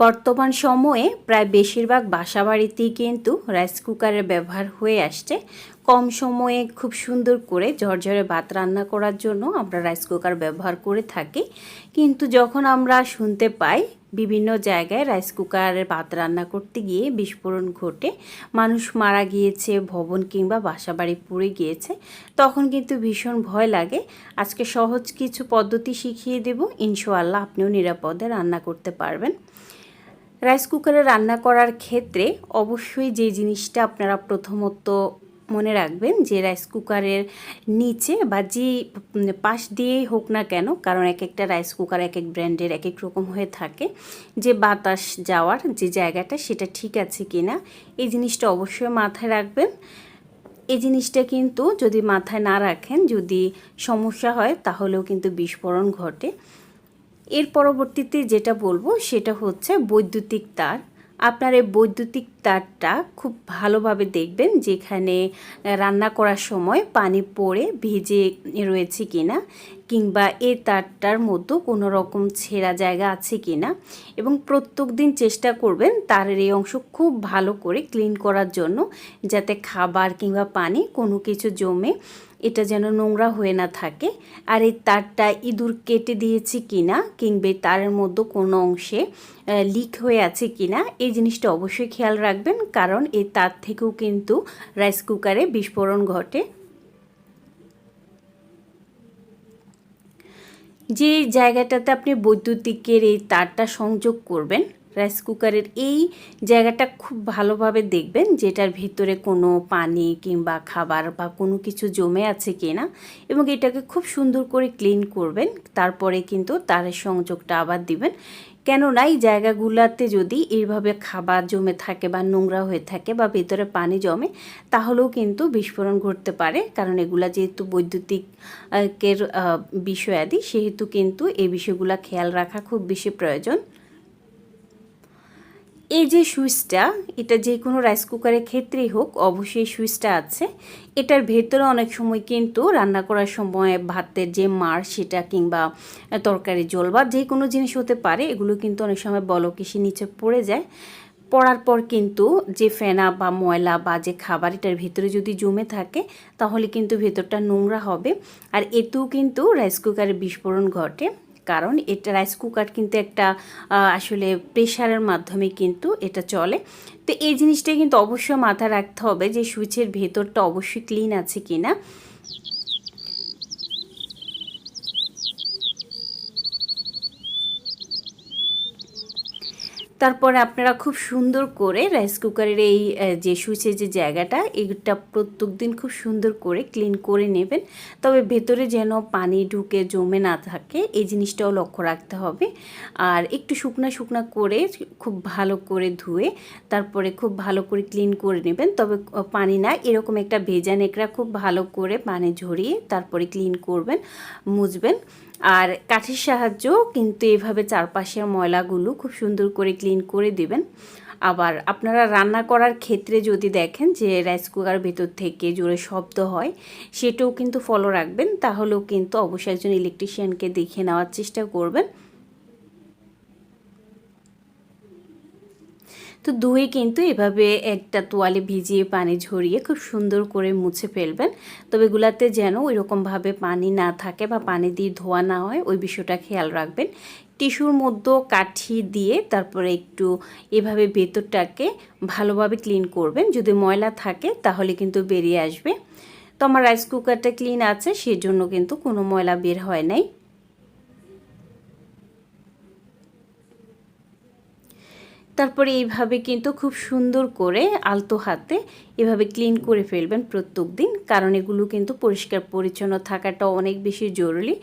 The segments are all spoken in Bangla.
বর্তমান সময়ে প্রায় বেশিরভাগ বাসাবাড়িতেই কিন্তু রাইস কুকারের ব্যবহার হয়ে আসছে। কম সময়ে খুব সুন্দর করে ঝরঝরে ভাত রান্না করার জন্য আমরা রাইস কুকার ব্যবহার করে থাকি। কিন্তু যখন আমরা শুনতে পাই বিভিন্ন জায়গায় রাইস কুকারে ভাত রান্না করতে গিয়ে বিস্ফোরণ ঘটে, মানুষ মারা গিয়েছে, ভবন কিংবা বাসাবাড়ি পুড়ে গিয়েছে, তখন কিন্তু ভীষণ ভয় লাগে। আজকে সহজ কিছু পদ্ধতি শিখিয়ে দেব। ইনশাআল্লাহ আপনিও নিরাপদে রান্না করতে পারবেন। রাইস কুকারে রান্না করার ক্ষেত্রে অবশ্যই যে জিনিসটা আপনারা প্রথমত মনে রাখবেন যে রাইস কুকারের নিচে বা যে পাশ দিয়েই হোক না কেন, কারণ এক একটা রাইস কুকার এক এক ব্র্যান্ডের এক এক রকম হয়ে থাকে, যে বাতাস যাওয়ার যে জায়গাটা সেটা ঠিক আছে কি না এই জিনিসটা অবশ্যই মাথায় রাখবেন। এই জিনিসটা কিন্তু যদি মাথায় না রাখেন, যদি সমস্যা হয়, তাহলেও কিন্তু বিস্ফোরণ ঘটে। এর পরবর্তীতে যেটা বলব সেটা হচ্ছে বৈদ্যুতিক তার। আপনার এই বৈদ্যুতিক তারটা খুব ভালোভাবে দেখবেন যেখানে রান্না করার সময় পানি পড়ে ভিজে রয়েছে কিনা কিংবা এই তারটার মধ্যে কোনো রকম ছেঁড়া জায়গা আছে কিনা এবং প্রত্যেক দিন চেষ্টা করবেন তারের এই অংশ খুব ভালো করে ক্লিন করার জন্য যাতে খাবার কিংবা পানি কোনো কিছু জমে এটা যেন নোংরা হয়ে না থাকে। আর এই তারটা ইঁদুর কেটে দিয়েছি কিনা কিংবা তারের মধ্যে কোনো অংশে লিক হয়ে আছে কিনা, এই জিনিসটা অবশ্যই খেয়াল রাখবেন। কারণ এই তার থেকেও কিন্তু রাইস কুকারে বিস্ফোরণ ঘটে। যে জায়গাটাতে আপনি বৈদ্যুতিকের এই তারটা সংযোগ করবেন রাইস কুকারের এই জায়গাটা খুব ভালোভাবে দেখবেন, যেটার ভিতরে কোনো পানি কিংবা খাবার বা কোনো কিছু জমে আছে কিনা এবং এটাকে খুব সুন্দর করে ক্লিন করবেন, তারপরে কিন্তু তারের সংযোগটা আবার দিবেন। কেননা এই জায়গাগুলোতে যদি এইভাবে খাবার জমে থাকে বা নোংরা হয়ে থাকে বা ভেতরে পানি জমে, তাহলেও কিন্তু বিস্ফোরণ ঘটতে পারে। কারণ এগুলা যেহেতু বৈদ্যুতিকের বিষয়াদি, সেহেতু কিন্তু এই বিষয়গুলো খেয়াল রাখা খুব বেশি প্রয়োজন। এই যে সুইচটা, এটা যে কোনো রাইস কুকারের ক্ষেত্রেই হোক, অবশ্যই সুইচটা আছে। এটার ভেতরে অনেক সময় কিন্তু রান্না করার সময় ভাতের যে মার, সেটা কিংবা তরকারি জল বা যে কোনো জিনিস হতে পারে, এগুলো কিন্তু অনেক সময় বলকেশি নিচে পড়ে যায়। পড়ার পর কিন্তু যে ফেনা বা ময়লা বা যে খাবার, এটার ভেতরে যদি জমে থাকে, তাহলে কিন্তু ভেতরটা নোংরা হবে। আর এতেও কিন্তু রাইস কুকারের বিস্ফোরণ ঘটে। কারণ এটা রাইস কুকার কিন্তু একটা আসলে প্রেশারের মাধ্যমে কিন্তু এটা চলে। তো এই জিনিসটা কিন্তু অবশ্যই মাথায় রাখতে হবে যে সুইচের ভেতরটা অবশ্যই ক্লিন আছে কি না তারপরে আপনারা খুব সুন্দর করে রাইস কুকারের এই যে সুইচের যে জায়গাটা, এইটা প্রত্যেক দিন খুব সুন্দর করে ক্লিন করে নেবেন। তবে ভেতরে যেন পানি ঢুকে, জমে না থাকে, এই জিনিসটাও লক্ষ্য রাখতে হবে। আর একটু শুকনা শুকনা করে খুব ভালো করে ধুয়ে, তারপরে খুব ভালো করে ক্লিন করে নেবেন। তবে পানি না, এরকম একটা ভেজা নেকড়া খুব ভালো করে পানি ঝরিয়ে তারপরে ক্লিন করবেন, মুছবেন। আর কাঠের সাহায্য কিন্তু এভাবে চারপাশের ময়লাগুলো খুব সুন্দর করে ক্লিন করে দেবেন। আবার আপনারা রান্না করার ক্ষেত্রে যদি দেখেন যে রাইস কুকার ভেতর থেকে জোরে শব্দ হয়, সেটাও কিন্তু ফলো রাখবেন। তাহলেও কিন্তু অবশ্যই একজন ইলেকট্রিশিয়ানকে দেখে নেওয়ার চেষ্টা করবেন। তো ধুয়ে কিন্তু এভাবে একটা তোয়ালে ভিজিয়ে পানি ঝরিয়ে খুব সুন্দর করে মুছে ফেলবেন। তবে এগুলাতে যেন ওইরকমভাবে পানি না থাকে বা পানি দিয়ে ধোয়া না হয়, ওই বিষয়টা খেয়াল রাখবেন। টিস্যুর মধ্যে কাঠি দিয়ে তারপরে একটু এভাবে ভেতরটাকে ভালোভাবে ক্লিন করবেন। যদি ময়লা থাকে তাহলে কিন্তু বেরিয়ে আসবে। তো আমার রাইস কুকারটা ক্লিন আছে, সেজন্য কিন্তু কোনো ময়লা বের হয় নাই। তারপরে এইভাবে কিন্তু খুব সুন্দর করে আলতো হাতে এভাবে ক্লিন করে ফেলবেন প্রত্যেক দিন। কারণ এগুলো কিন্তু পরিষ্কার পরিচ্ছন্ন থাকাটা অনেক বেশি জরুরি।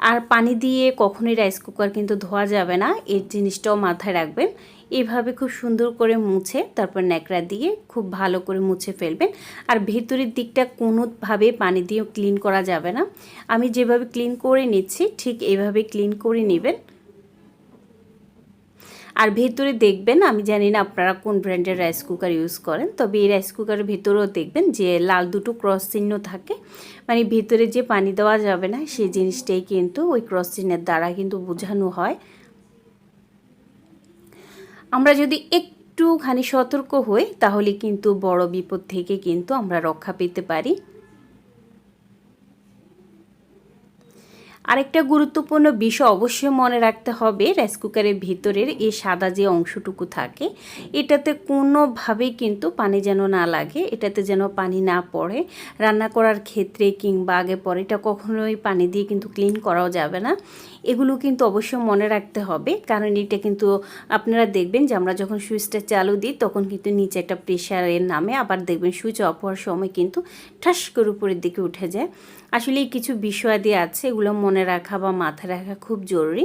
আর পানি দিয়ে কখনোই রাইস কুকার কিন্তু ধোয়া যাবে না। এই জিনিসটাও মাথায় রাখবেন। এভাবে খুব সুন্দর করে মুছে তারপর ন্যাকড়া দিয়ে খুব ভালো করে মুছে ফেলবেন। আর ভেতরের দিকটা কোনোভাবে পানি দিয়ে ক্লিন করা যাবে না। আমি যেভাবে ক্লিন করে নিচ্ছি, ঠিক এইভাবে ক্লিন করে নেবেন। আর ভেতরে দেখবেন, আমি জানি না আপনারা কোন ব্র্যান্ডের রাইস কুকার ইউজ করেন, তবে এই রাইস কুকারের ভেতরেও দেখবেন যে লাল দুটো ক্রস চিহ্ন থাকে। মানে ভেতরে যে পানি দেওয়া যাবে না, সেই জিনিসটাই কিন্তু ওই ক্রস চিহ্নের দ্বারা কিন্তু বোঝানো হয়। আমরা যদি একটুখানি সতর্ক হই, তাহলে কিন্তু বড় বিপদ থেকে কিন্তু আমরা রক্ষা পেতে পারি। আরেকটা গুরুত্বপূর্ণ বিষয় অবশ্যই মনে রাখতে হবে, রাইস কুকারের ভিতরের এই সাদা যে অংশটুকু থাকে, এটাতে কোনোভাবেই কিন্তু পানি যেন না লাগে, এটাতে যেন পানি না পড়ে। রান্না করার ক্ষেত্রে কিংবা আগে পরে এটা কখনোই পানি দিয়ে কিন্তু ক্লিন করাও যাবে না। এগুলো কিন্তু অবশ্যই মনে রাখতে হবে, কারণ এটা কিন্তু আপনারা দেখবেন যে আমরা যখন সুইচটা চালু দিই, তখন কিন্তু নিচে একটা প্রেশারের নামে আবার দেখবেন সুইচ অফ হওয়ার সময় কিন্তু ঠাস করে উপরের দিকে উঠে যায়। আসলে কিছু বিষয়াদি আছে, এগুলো মনে রাখা বা মাথায় রাখা খুব জরুরি।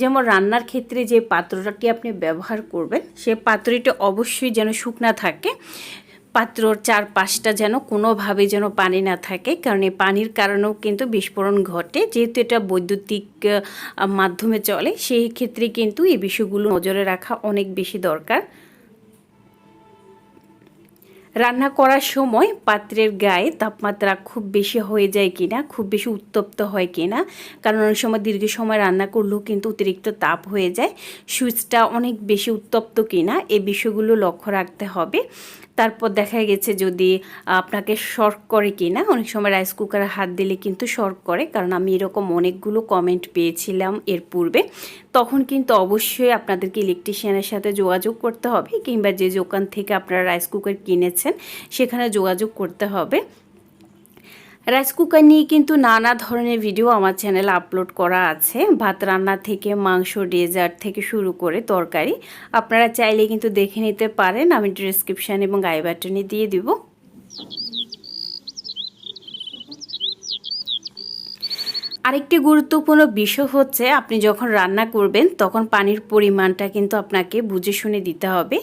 যেমন রান্নার ক্ষেত্রে যে পাত্রটি আপনি ব্যবহার করবেন, সে পাত্রটি অবশ্যই যেন শুকনা থাকে। পাত্রর চারপাশটা যেন কোনোভাবে যেন পানি না থাকে, কারণ এই পানির কারণেও কিন্তু বিস্ফোরণ ঘটে। যেহেতু এটা বৈদ্যুতিক মাধ্যমে চলে, সেই ক্ষেত্রে কিন্তু এই বিষয়গুলো নজরে রাখা অনেক বেশি দরকার। রান্না করার সময় পাত্রের গায়ে তাপমাত্রা খুব বেশি হয়ে যায় কিনা, খুব বেশি উত্তপ্ত হয় কিনা, কারণ অনেক সময় দীর্ঘ সময় রান্না করলেও কিন্তু অতিরিক্ত তাপ হয়ে যায়, সুইচটা অনেক বেশি উত্তপ্ত কিনা এই বিষয়গুলো লক্ষ্য রাখতে হবে। তারপর দেখা গেছে যদি আপনাকে শর্ট করে কি না অনেক সময় রাইস কুকারে হাত দিলে কিন্তু শর্ট করে, কারণ আমি এরকম অনেকগুলো কমেন্ট পেয়েছিলাম এর পূর্বে, তখন কিন্তু অবশ্যই আপনাদেরকে ইলেকট্রিশিয়ানের সাথে যোগাযোগ করতে হবে, কিংবা যে দোকান থেকে আপনারা রাইস কুকার কিনেছেন সেখানে যোগাযোগ করতে হবে। রাইস কুকার নিয়ে কিন্তু নানা ধরনের ভিডিও আমার চ্যানেলে আপলোড করা আছে। ভাত রান্না থেকে, মাংস, ডেজার্ট থেকে শুরু করে তরকারি। আপনারা চাইলে কিন্তু দেখে নিতে পারেন, আমি ডিসক্রিপশান এবং আই বাটনে দিয়ে দিব। আরেকটি গুরুত্বপূর্ণ বিষয় হচ্ছে আপনি যখন রান্না করবেন, তখন পানির পরিমাণটা কিন্তু আপনাকে বুঝে শুনে দিতে হবে।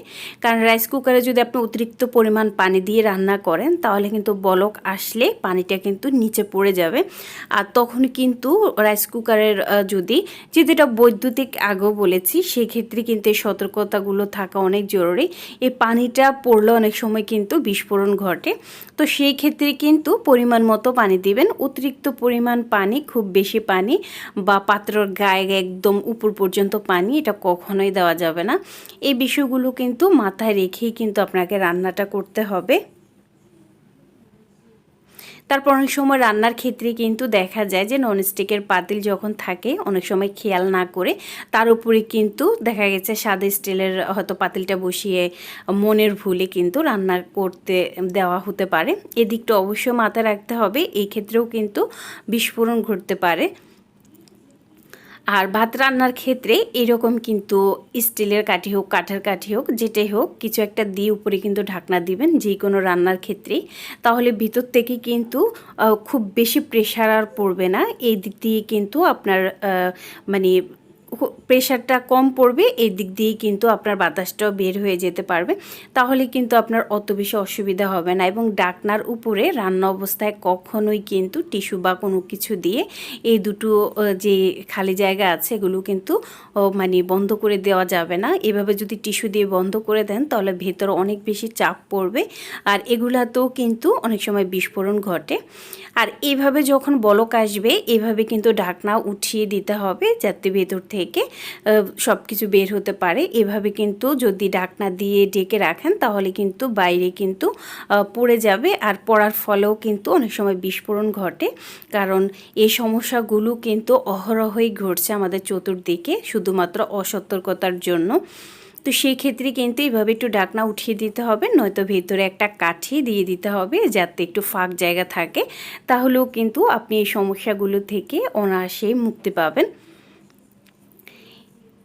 কারণ রাইস কুকারে যদি আপনি অতিরিক্ত পরিমাণ পানি দিয়ে রান্না করেন, তাহলে কিন্তু বলক আসলে পানিটা কিন্তু নিচে পড়ে যাবে। আর তখন কিন্তু রাইস কুকারের যদি এটা বৈদ্যুতিক আগেও বলেছি, সেক্ষেত্রে কিন্তু এই সতর্কতাগুলো থাকা অনেক জরুরি। এই পানিটা পড়লে অনেক সময় কিন্তু বিস্ফোরণ ঘটে। তো সেই ক্ষেত্রে কিন্তু পরিমাণ মতো পানি দিবেন। অতিরিক্ত পরিমাণ পানি খুব বেশি পানি বা পাত্রর গায়ে একদম উপর পর্যন্ত পানি এটা কখনোই দেওয়া যাবে না। এই বিষয়গুলো কিন্তু মাথায় রেখেই কিন্তু আপনাকে রান্নাটা করতে হবে। তারপর অনেক সময় রান্নার ক্ষেত্রে কিন্তু দেখা যায় যে ননস্টিকের পাতিল যখন থাকে, অনেক সময় খেয়াল না করে তার উপরে কিন্তু দেখা গেছে সাদা স্টিলের হয়তো পাতিলটা বসিয়ে মনের ভুলে কিন্তু রান্না করতে দেওয়া হতে পারে। এদিকটা অবশ্যই মাথায় রাখতে হবে এই ক্ষেত্রেও কিন্তু বিস্ফোরণ ঘটতে পারে। আর ভাত রান্নার ক্ষেত্রে এরকম কিন্তু স্টিলের কাঠি হোক, কাঠের কাঠি হোক, যেটাই হোক, কিছু একটা দিয়ে উপরে কিন্তু ঢাকনা দিবেন যে কোনো রান্নার ক্ষেত্রে তাহলে ভিতর থেকে কিন্তু খুব বেশি প্রেশার আর পড়বে না। এই দিক দিয়ে কিন্তু আপনার মানে প্রেশারটা কম পড়বে, এই দিক দিয়ে কিন্তু আপনার বাতাসটাও বের হয়ে যেতে পারবে। তাহলে কিন্তু আপনার অত বেশি অসুবিধা হবে না এবং ডাকনার উপরে রান্না অবস্থায় কখনোই কিন্তু টিস্যু বা কোনো কিছু দিয়ে এই দুটো যে খালি জায়গা আছে এগুলো কিন্তু মানে বন্ধ করে দেওয়া যাবে না। এভাবে যদি টিস্যু দিয়ে বন্ধ করে দেন তাহলে ভেতরে অনেক বেশি চাপ পড়বে আর এগুলাতেও কিন্তু অনেক সময় বিস্ফোরণ ঘটে। আর এইভাবে যখন বলক আসবে, এভাবে কিন্তু ঢাকনা উঠিয়ে দিতে হবে যাতে ভেতর থেকে সব কিছু বের হতে পারে। এভাবে কিন্তু যদি ঢাকনা দিয়ে ডেকে রাখেন, তাহলে কিন্তু বাইরে কিন্তু পড়ে যাবে। আর পড়ার ফলেও কিন্তু অনেক সময় বিস্ফোরণ ঘটে। কারণ এই সমস্যাগুলো কিন্তু অহরহই ঘটছে আমাদের চতুর্দিকে, শুধুমাত্র অসতর্কতার জন্য। তো সেই ক্ষেত্রে কিন্তু এইভাবে একটু ডাকনা উঠিয়ে দিতে হবে, নয়তো ভেতরে একটা কাঠি দিয়ে দিতে হবে, যাতে একটু ফাঁক জায়গা থাকে। তাহলেও কিন্তু আপনি এই সমস্যাগুলো থেকে অনায়াসেই মুক্তি পাবেন।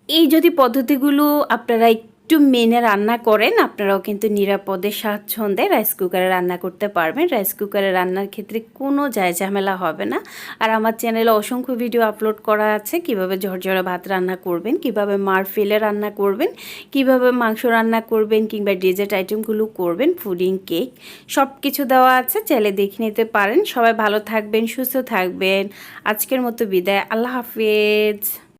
এই যদি পদ্ধতিগুলো আপনারা একটু মেনে রান্না করেন, আপনারাও কিন্তু নিরাপদে, স্বাচ্ছন্দ্যে রাইস কুকারে রান্না করতে পারবেন। রাইস কুকারে রান্নার ক্ষেত্রে কোনো যায় ঝামেলা হবে না। আর আমার চ্যানেলে অসংখ্য ভিডিও আপলোড করা আছে, কীভাবে ঝরঝরে ভাত রান্না করবেন, কীভাবে মার ফেলে রান্না করবেন, কীভাবে মাংস রান্না করবেন, কিংবা ডেজার্ট আইটেমগুলো করবেন ফুডিং কেক সব কিছু দেওয়া আছে চাইলে দেখে নিতে পারেন। সবাই ভালো থাকবেন, সুস্থ থাকবেন। আজকের মতো বিদায়। আল্লাহ হাফেজ।